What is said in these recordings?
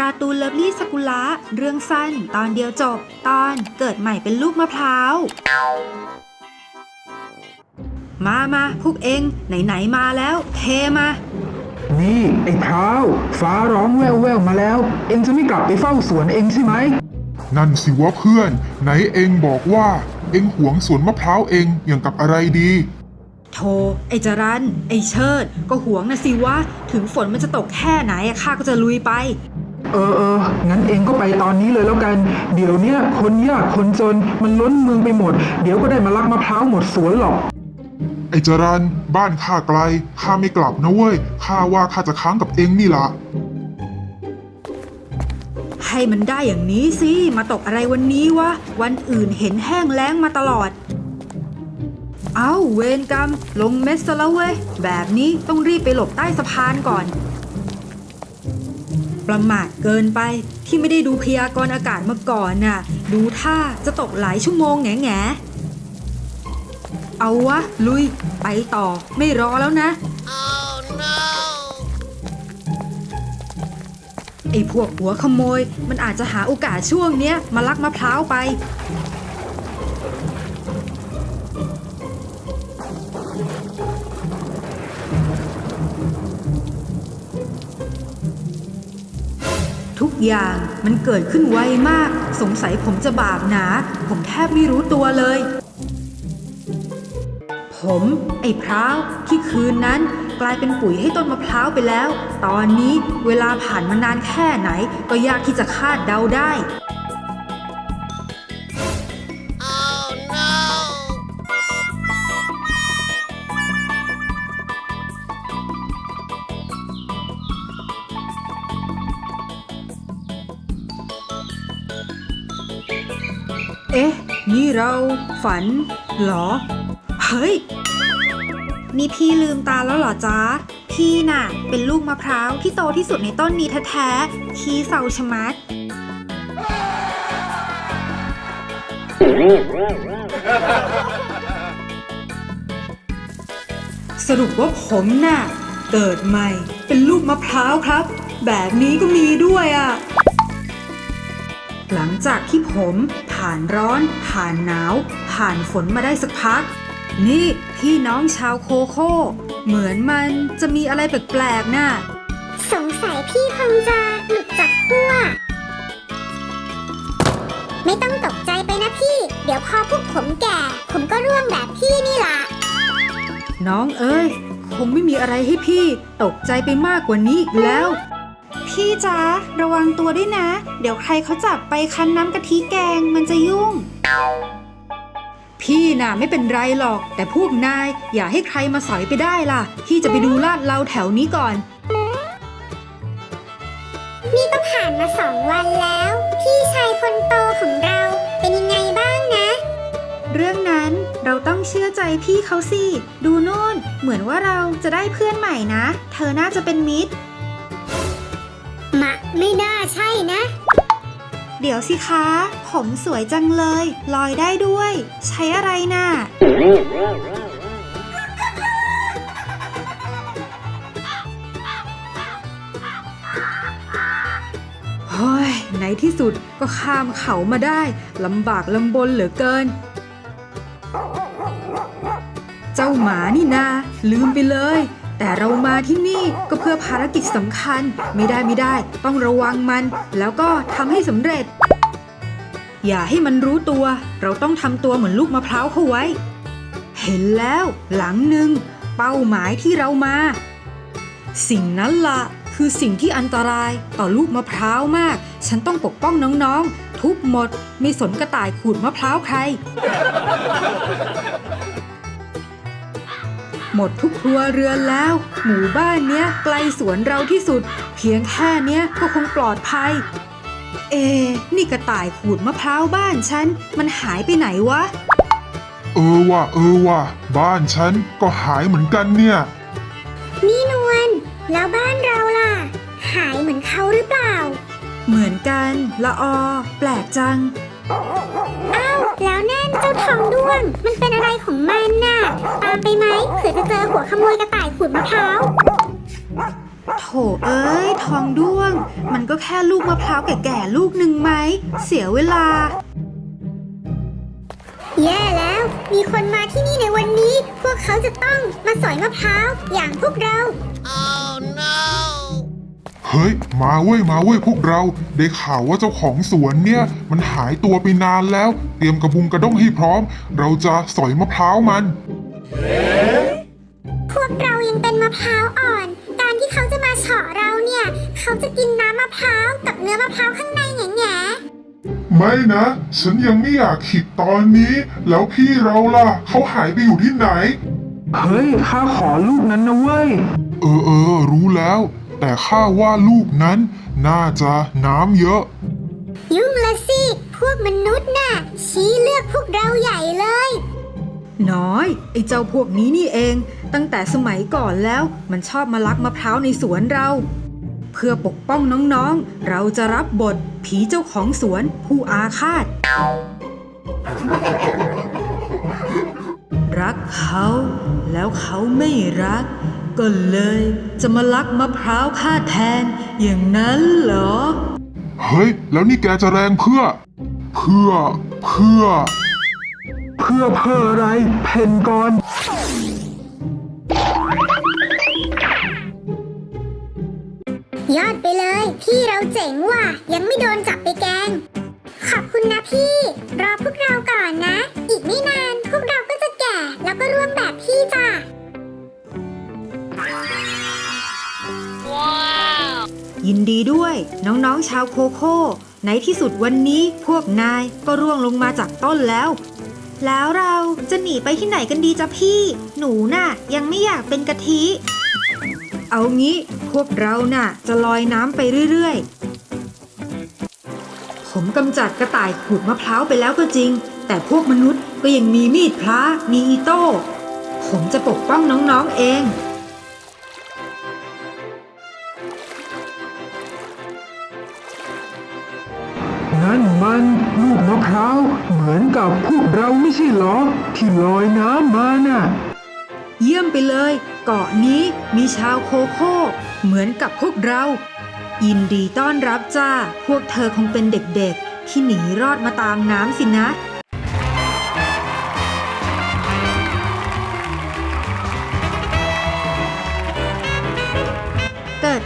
การ์ตูนเลิฟลี่สกุละเรื่องสั้นตอนเดียวจบ ตอนเกิดใหม่เป็นลูกมะพร้าว มามาพวกเอง ไหน ๆ มาแล้ว เทมา นี่ ไอ้พร้าวฟ้าร้องแว่วแววๆมาแล้ว เอ็งจะไม่กลับไปเฝ้าสวนเองใช่ไหม นั่นสิวะเพื่อน ไหนเองบอกว่า เองหวงสวนมะพร้าวเองอย่างกับอะไรดี โธ่ไอจรันไอเชิด ก็หวงนะสิวะ ถึงฝนมันจะตกแค่ไหนอะข้าก็จะลุยไป เออเอองั้นเองก็ไปตอนนี้เลยแล้วกัน เดี๋ยวเนี้ยคนยากคนจนมันล้นเมืองไปหมด เดี๋ยวก็ได้มาลักมะพร้าวหมดสวนหรอกไอ้จรันบ้านข้าไกลข้าไม่กลับนะเว้ยข้าว่าข้าจะค้างกับเองนี่ละให้มันได้อย่างนี้สิ มาตกอะไรวันนี้วะ วันอื่นเห็นแห้งแล้งมาตลอด เอ้าเวรกรรม ลงเม็ดซะแล้วเว้ย แบบนี้ต้องรีบไปหลบใต้สะพานก่อน ประมาทเกินไปที่ไม่ได้ดูพยากรณ์อากาศมาก่อนน่ะ ดูท่าจะตกหลายชั่วโมงแง่แงเอาวะ ลุย ไปต่อไม่รอแล้วนะไอ้พวกหัวขโมย มันอาจจะหาโอกาสช่วงเนี้ยมาลักมะพร้าวไป ทุกอย่างมันเกิดขึ้นไวมาก สงสัยผมจะบาปหนา ผมแทบไม่รู้ตัวเลย ผม ไอ้พร้าวที่คืนนั้น กลายเป็นปุ๋ยให้ต้นมะพร้าวไปแล้ว ตอนนี้เวลาผ่านมานานแค่ไหน ก็ยากที่จะคาดเดาได้ เอ๊ะ นี่เราฝันเหรอ เฮ้ย นี่พี่ลืมตาแล้วเหรอจ๊ะ พี่น่ะ เป็นลูกมะพร้าวที่โตที่สุดในต้นนี้แท้ๆขี้เศร้าชะมัดสรุปว่าผมน่ะ เกิดใหม่เป็นลูกมะพร้าวครับ แบบนี้ก็มีด้วยอะ หลังจากที่ผมผ่านร้อน ผ่านหนาว ผ่านฝนมาได้สักพัก นี่พี่น้องชาวโคโค่ เหมือนมันจะมีอะไรแปลกๆน่ะสงสัยพี่คงจะหลุดจากขั้วไม่ต้องตกใจไปนะพี่ เดี๋ยวพอพวกผมแก่ ผมก็ร่วงแบบพี่นี่ล่ะน้องเอ้ย คงไม่มีอะไรให้พี่ตกใจไปมากกว่านี้อีกแล้ว พี่จ๊ะระวังตัวด้วยนะ เดี๋ยวใครเขาจับไปคั้นน้ำกะทิแกงมันจะยุ่ง พี่น่ะไม่เป็นไรหรอก แต่พวกนายอย่าให้ใครมาสอยไปได้ล่ะ พี่จะไปดูลาดเราแถวนี้ก่อน นี่ก็ผ่านมาสองวันแล้ว พี่ชายคนโตของเราเป็นยังไงบ้างนะ เรื่องนั้นเราต้องเชื่อใจพี่เขาสิ ดูโน่น เหมือนว่าเราจะได้เพื่อนใหม่นะ เธอน่าจะเป็นมิตร เดี๋ยวสิคะ ผมสวยจังเลย ลอยได้ด้วย ใช้อะไรน่ะ เฮ้ย ในที่สุดก็ข้ามเขามาได้ลำบากลำบนเหลือเกิน เจ้าหมานี่นาลืมไปเลย แต่เรามาที่นี่ก็เพื่อภารกิจสำคัญไม่ได้ไม่ได้ ต้องระวังมัน แล้วก็ทำให้สำเร็จ อย่าให้มันรู้ตัว เราต้องทำตัวเหมือนลูกมะพร้าวเข้าไว้ เห็นแล้ว หลังหนึ่งเป้าหมายที่เรามา สิ่งนั้นละคือสิ่งที่อันตรายต่อลูกมะพร้าวมาก ฉันต้องปกป้องน้องๆ ทุบหมด ไม่สนกระต่ายขูดมะพร้าวใคร หมดทุกครัวเรือนแล้ว หมู่บ้านเนี้ยไกลสวนเราที่สุด เพียงแค่เนี้ยก็คงปลอดภัย เอะนี่กระต่ายขูดมะพร้าวบ้านฉัน มันหายไปไหนวะ เออว่ะเออว่ะบ้านฉันก็หายเหมือนกันเนี่ย นี่นวลแล้วบ้านเราล่ะ หายเหมือนเขาหรือเปล่า เหมือนกันละออแปลกจัง อ้าวแล้วนั่นเจ้าทองด้วง มันเป็นอะไรของมันน่ะ ตามไปไหมเผื่อจะเจอหัวขโมยกระต่ายขูดมะพร้าว โถเอ้ย ทองด้วง มันก็แค่ลูกมะพร้าวแก่ๆลูกหนึ่งไหม เสียเวลา แย่แล้ว มีคนมาที่นี่ในวันนี้ พวกเขาจะต้องมาสอยมะพร้าวอย่างพวกเรา เฮ้ย มาเว้ย มาเว้ยพวกเรา ได้ข่าวว่าเจ้าของสวนเนี่ย มันหายตัวไปนานแล้ว เตรียมกระบุงกระด้งให้พร้อม เราจะสอยมะพร้าวมัน พวกเรายังเป็นมะพร้าวอ่อน การที่เขาจะมาเฉาะเราเนี่ย เขาจะกินน้ำมะพร้าวกับเนื้อมะพร้าวข้างในแง่แง่ไม่นะ ฉันยังไม่อยากขิดตอนนี้ แล้วพี่เราล่ะ เขาหายไปอยู่ที่ไหน เฮ้ยข้าขอลูกนั้นนะเว้ย เออเออรู้แล้ว แต่ข้าว่าลูกนั้นน่าจะน้ำเยอะ ยุ่งละสิ พวกมนุษย์น่ะ ชี้เลือกพวกเราใหญ่เลย น้อย ไอ้เจ้าพวกนี้นี่เอง ตั้งแต่สมัยก่อนแล้ว มันชอบมาลักมะพร้าวในสวนเรา เพื่อปกป้องน้องๆ เราจะรับบท ผีเจ้าของสวนผู้อาฆาต รักเขา แล้วเขาไม่รัก ก็เลยจะมาลักมะพร้าวข้าแทนอย่างนั้นเหรอ เฮ้ย แล้วนี่แกจะแรงเพื่อ เพื่อ เพื่อ เพื่อเพื่ออะไรเพนก่อนยอดไปเลย พี่เราเจ๋งว่ะ ยังไม่โดนจับไปแกล้งขอบคุณนะพี่ รอพวกเราก่อน ดีด้วย น้องๆชาวโคโค่ในที่สุดวันนี้พวกนายก็ร่วงลงมาจากต้นแล้ว แล้วเราจะหนีไปที่ไหนกันดีจ๊ะพี่ หนูน่ะ ยังไม่อยากเป็นกะทิ เอางี้พวกเราน่ะ จะลอยน้ำไปเรื่อยๆ ผมกำจัดกระต่ายขูดมะพร้าวไปแล้วก็จริง แต่พวกมนุษย์ก็ยังมีมีดพระมีอีโต้ผมจะปกป้องน้องๆเอง กับพวกเราไม่ใช่เหรอ ที่ลอยน้ำมาน่ะ เยี่ยมไปเลย เกาะนี้มีชาวโคโค่เหมือนกับพวกเรา ยินดีต้อนรับจ้า พวกเธอคงเป็นเด็กๆ ที่หนีรอดมาตามน้ำสินะ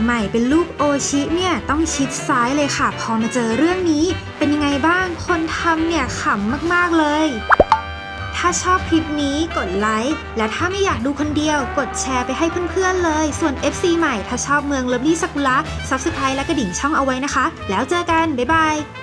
ใหม่เป็นลูกโอชิเนี่ยต้องชิดซ้ายเลยค่ะ พอมาเจอเรื่องนี้ เป็นยังไงบ้างคนทำเนี่ยขำมากๆเลย ถ้าชอบคลิปนี้กดไลค์และถ้าไม่อยากดูคนเดียว กดแชร์ไปให้เพื่อนๆเลย ส่วน FC ใหม่ถ้าชอบเมืองเลิฟลี่สักุระซับสไครต์และกระดิ่งช่องเอาไว้นะคะ แล้วเจอกัน บ๊ายบาย